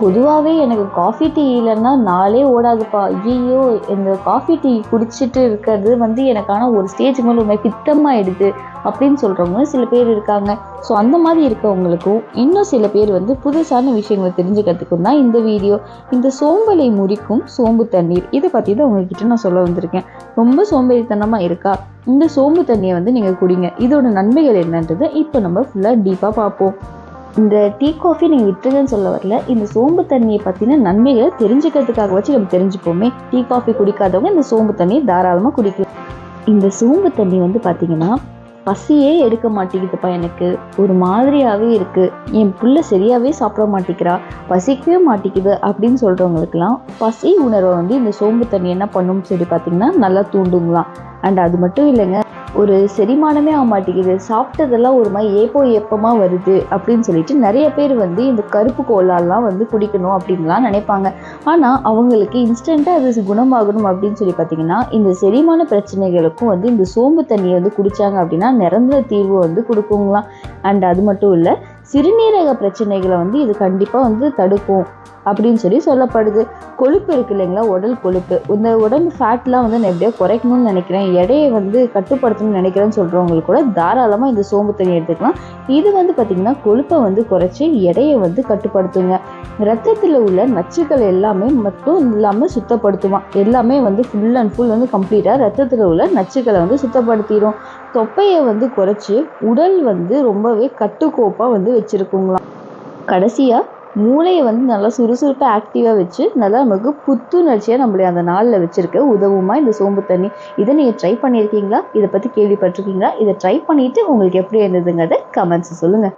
பொதுவாகவே எனக்கு coffee tea இல்லைன்னா நாளே ஓடாதுப்பா. ஐயோ இந்த காஃபி டீ குடிச்சிட்டு இருக்கிறது வந்து எனக்கான ஒரு ஸ்டேஜ் மேலே ஒரு பித்தமாயிடுது அப்படின்னு சொல்கிறவங்க சில பேர் இருக்காங்க. ஸோ அந்த மாதிரி இருக்கவங்களுக்கும் இன்னும் சில பேர் வந்து புதுசான விஷயங்களை தெரிஞ்சுக்கிறதுக்கும் தான் இந்த வீடியோ இந்த சோம்பலை முறிக்கும் சோம்பு தண்ணீர். இதை பற்றி தான் உங்ககிட்ட நான் சொல்ல வந்திருக்கேன். ரொம்ப சோம்பேறித்தனமாக இருக்கா? இந்த சோம்பு தண்ணியை வந்து நீங்கள் குடிங்க. இதோட நன்மைகள் என்னன்றதை இப்போ நம்ம ஃபுல்லாக டீப்பாக பார்ப்போம். இந்த டீ காஃபி நீங்கள் விட்டுருங்கன்னு சொல்ல வரல. இந்த சோம்பு தண்ணியை பற்றின நன்மைகளை தெரிஞ்சுக்கிறதுக்காக வச்சு நம்ம தெரிஞ்சுப்போமே. டீ காஃபி குடிக்காதவங்க இந்த சோம்பு தண்ணியை தாராளமாக குடிக்கலாம். இந்த சோம்பு தண்ணி வந்து பார்த்திங்கன்னா பசியே எடுக்க மாட்டேங்குதுப்பா எனக்கு. ஒரு மாதிரியாகவே இருக்குது என் புள்ள சரியாகவே சாப்பிட மாட்டேங்கிறா. பசிக்கவே மாட்டேங்குது அப்படின்னு சொல்கிறவங்களுக்குலாம் பசி உணர்வை வந்து இந்த சோம்பு தண்ணி என்ன பண்ணும்னு சொல்லி பார்த்தீங்கன்னா நல்லா தூண்டுங்களாம். அண்ட் அது மட்டும் இல்லைங்க ஒரு செரிமானமே ஆக மாட்டேங்குது. சாப்பிட்டதெல்லாம் ஒரு மாதிரி ஏப்போ ஏப்பமாக வருது அப்படின்னு சொல்லிட்டு நிறைய பேர் வந்து இந்த கருப்பு கோலாலாம் வந்து குடிக்கணும் அப்படின்லாம் நினைப்பாங்க. ஆனால் அவங்களுக்கு இன்ஸ்டண்ட்டாக அது குணமாகணும் அப்படின்னு சொல்லி பார்த்தீங்கன்னா இந்த செரிமான பிரச்சனைகளுக்கும் வந்து இந்த சோம்பு தண்ணியை வந்து குடித்தாங்க அப்படின்னா நிரந்தர தீர்வு வந்து கொடுக்குங்களாம். அண்ட் அது மட்டும் இல்லை சிறுநீரக பிரச்சனைகளை வந்து இது கண்டிப்பாக வந்து தடுக்கும் அப்படின்னு சொல்லி சொல்லப்படுது. கொழுப்பு இருக்கு இல்லைங்களா? உடல் கொழுப்பு. இந்த உடம்பு ஃபேட்லாம் வந்து நான் எப்படியோ குறைக்கணும்னு நினைக்கிறேன். எடையை வந்து கட்டுப்படுத்தணும்னு நினைக்கிறேன்னு சொல்கிறவங்களுக்கு கூட தாராளமாக இந்த சோம்பு தண்ணி எடுத்துக்கலாம். இது வந்து பார்த்திங்கன்னா கொழுப்பை வந்து குறைச்சி எடையை வந்து கட்டுப்படுத்துங்க. ரத்தத்தில் உள்ள நச்சுக்கள் எல்லாமே மட்டும் இல்லாமல் சுத்தப்படுத்துமா? எல்லாமே வந்து ஃபுல் அண்ட் ஃபுல் வந்து கம்ப்ளீட்டாக ரத்தத்தில் உள்ள நச்சுக்களை வந்து சுத்தப்படுத்திடும் தொப்பையை வந்து குறைச்சி உடல் வந்து ரொம்பவே கட்டுக்கோப்பாக வந்து வச்சுருக்குங்களாம் கடைசியாக மூளையை வந்து நல்லா சுறுசுறுப்பாக ஆக்டிவாக வச்சு நல்லா நமக்கு புத்துணர்ச்சியாக நம்மளை அந்த நாளில் வச்சுருக்க உதவுமா இந்த சோம்பு தண்ணி. இதை நீங்கள் ட்ரை பண்ணியிருக்கீங்களா? இதை பற்றி கேள்விப்பட்டிருக்கீங்களா? இதை ட்ரை பண்ணிவிட்டு உங்களுக்கு எப்படி இருந்ததுங்கிறத கமெண்ட்ஸ் சொல்லுங்கள்